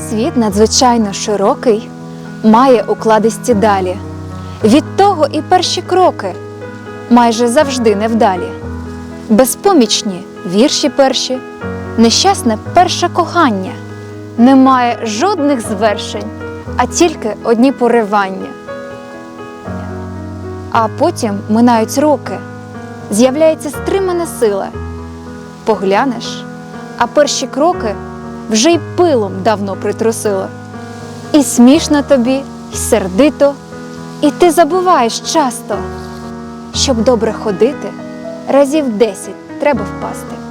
Світ надзвичайно широкий, має укладисті далі. Від того і перші кроки майже завжди невдалі. Безпомічні вірші перші, нещасне перше кохання. Немає жодних звершень, а тільки одні поривання. А потім минають роки, з'являється стримана сила. Поглянеш, а перші кроки вже й пилом давно притрусила. І смішно тобі, і сердито, і ти забуваєш часто. Щоб добре ходити, разів десять треба впасти.